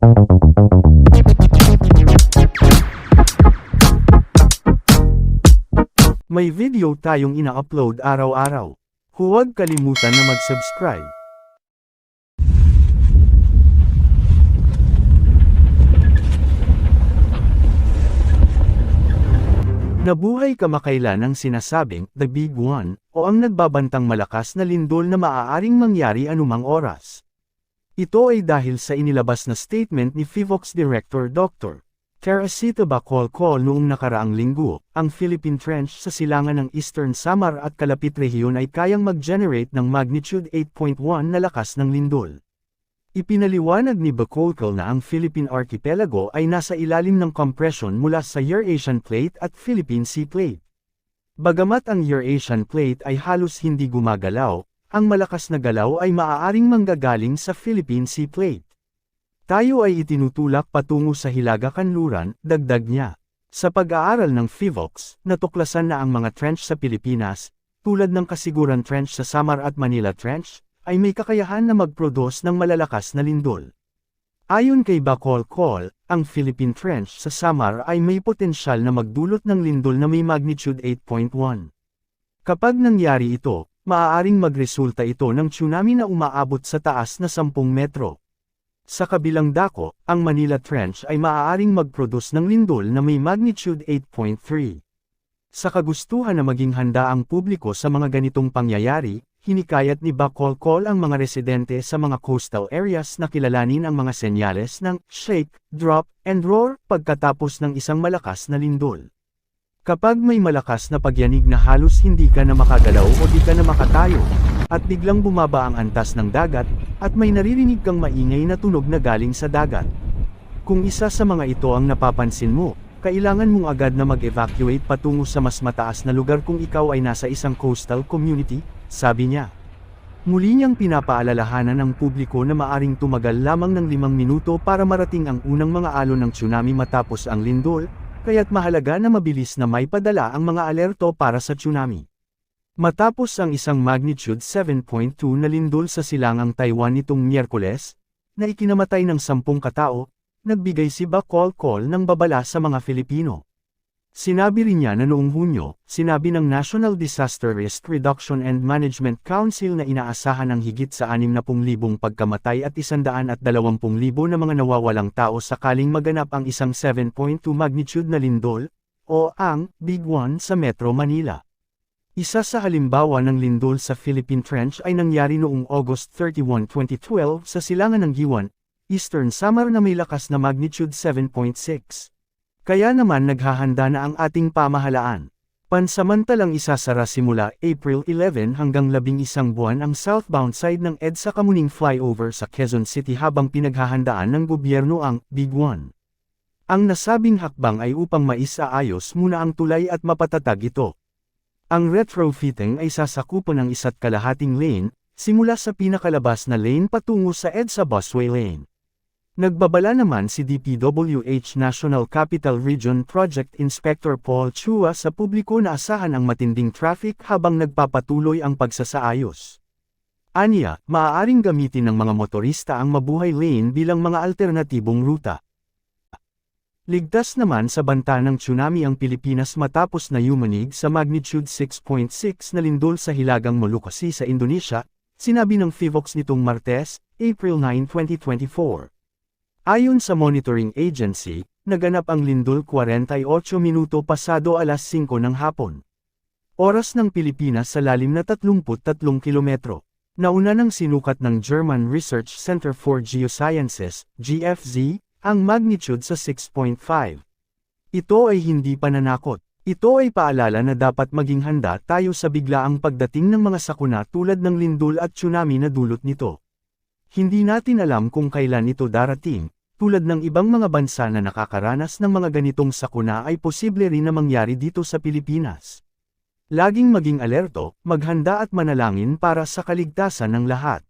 May video tayong ina-upload araw-araw. Huwag kalimutan na mag-subscribe. Nabuhay kamakailan ang sinasabing The Big One o ang nagbabantang malakas na lindol na maaaring mangyari anumang oras. Ito ay dahil sa inilabas na statement ni FIVOX Director Dr. Teresita Bacolcol noong nakaraang linggo, ang Philippine Trench sa silangan ng Eastern Samar at kalapit rehiyon ay kayang mag-generate ng magnitude 8.1 na lakas ng lindol. Ipinaliwanag ni Bacolcol na ang Philippine Archipelago ay nasa ilalim ng compression mula sa Eurasian Plate at Philippine Sea Plate. Bagamat ang Eurasian Plate ay halos hindi gumagalaw, ang malakas na galaw ay maaaring manggagaling sa Philippine Sea Plate. Tayo ay itinutulak patungo sa Hilaga Kanluran, dagdag niya. Sa pag-aaral ng FIVOX, natuklasan na ang mga trench sa Pilipinas, tulad ng Kasiguran Trench sa Samar at Manila Trench, ay may kakayahan na mag-produce ng malalakas na lindol. Ayon kay Bacol Col, ang Philippine Trench sa Samar ay may potensyal na magdulot ng lindol na may magnitude 8.1. Kapag nangyari ito, maaaring magresulta ito ng tsunami na umaabot sa taas na 10 metro. Sa kabilang dako, ang Manila Trench ay maaaring mag-produce ng lindol na may magnitude 8.3. Sa kagustuhan na maging handa ang publiko sa mga ganitong pangyayari, hinikayat ni Bacolcol ang mga residente sa mga coastal areas na kilalanin ang mga senyales ng shake, drop, and roar pagkatapos ng isang malakas na lindol. Kapag may malakas na pagyanig na halos hindi ka na makagalaw o di ka na makatayo, at biglang bumaba ang antas ng dagat, at may naririnig kang maingay na tunog na galing sa dagat. Kung isa sa mga ito ang napapansin mo, kailangan mong agad na mag-evacuate patungo sa mas mataas na lugar kung ikaw ay nasa isang coastal community, sabi niya. Muli niyang pinapaalalahanan ng publiko na maaring tumagal lamang ng limang minuto para marating ang unang mga alon ng tsunami matapos ang lindol, kaya't mahalaga na mabilis na may padala ang mga alerto para sa tsunami. Matapos ang isang magnitude 7.2 na lindol sa silangang Taiwan nitong Miyerkules, na ikinamatay ng sampung katao, nagbigay si Bacol Col ng babala sa mga Filipino. Sinabi rin niya na noong Hunyo, sinabi ng National Disaster Risk Reduction and Management Council na inaasahan ang higit sa 60,000 pagkamatay at 120,000 na mga nawawalang tao sakaling maganap ang isang 7.2 magnitude na lindol, o ang Big One sa Metro Manila. Isa sa halimbawa ng lindol sa Philippine Trench ay nangyari noong August 31, 2012 sa silangan ng Giwan, Eastern Samar na may lakas na magnitude 7.6. Kaya naman naghahanda na ang ating pamahalaan. Pansamantalang isasara simula April 11 hanggang 11 buwan ang southbound side ng EDSA Kamuning Flyover sa Quezon City habang pinaghahandaan ng gobyerno ang Big One. Ang nasabing hakbang ay upang maisaayos muna ang tulay at mapatatag ito. Ang retrofitting ay sasakupan ng isa't kalahating lane, simula sa pinakalabas na lane patungo sa EDSA busway lane. Nagbabala naman si DPWH National Capital Region Project Inspector Paul Chua sa publiko na asahan ang matinding traffic habang nagpapatuloy ang pagsasaayos. Aniya, maaaring gamitin ng mga motorista ang mabuhay lane bilang mga alternatibong ruta. Ligtas naman sa banta ng tsunami ang Pilipinas matapos na yumanig sa magnitude 6.6 na lindol sa Hilagang Molucasi sa Indonesia, sinabi ng FIVOX nitong Martes, April 9, 2024. Ayon sa monitoring agency, naganap ang lindol 48 minuto pasado alas 5 ng hapon. Oras ng Pilipinas sa lalim na 33 kilometro. Nauna ng sinukat ng German Research Center for Geosciences, GFZ, ang magnitude sa 6.5. Ito ay hindi pananakot. Ito ay paalala na dapat maging handa tayo sa biglaang pagdating ng mga sakuna tulad ng lindol at tsunami na dulot nito. Hindi natin alam kung kailan ito darating, tulad ng ibang mga bansa na nakakaranas ng mga ganitong sakuna ay posible rin na mangyari dito sa Pilipinas. Laging maging alerto, maghanda at manalangin para sa kaligtasan ng lahat.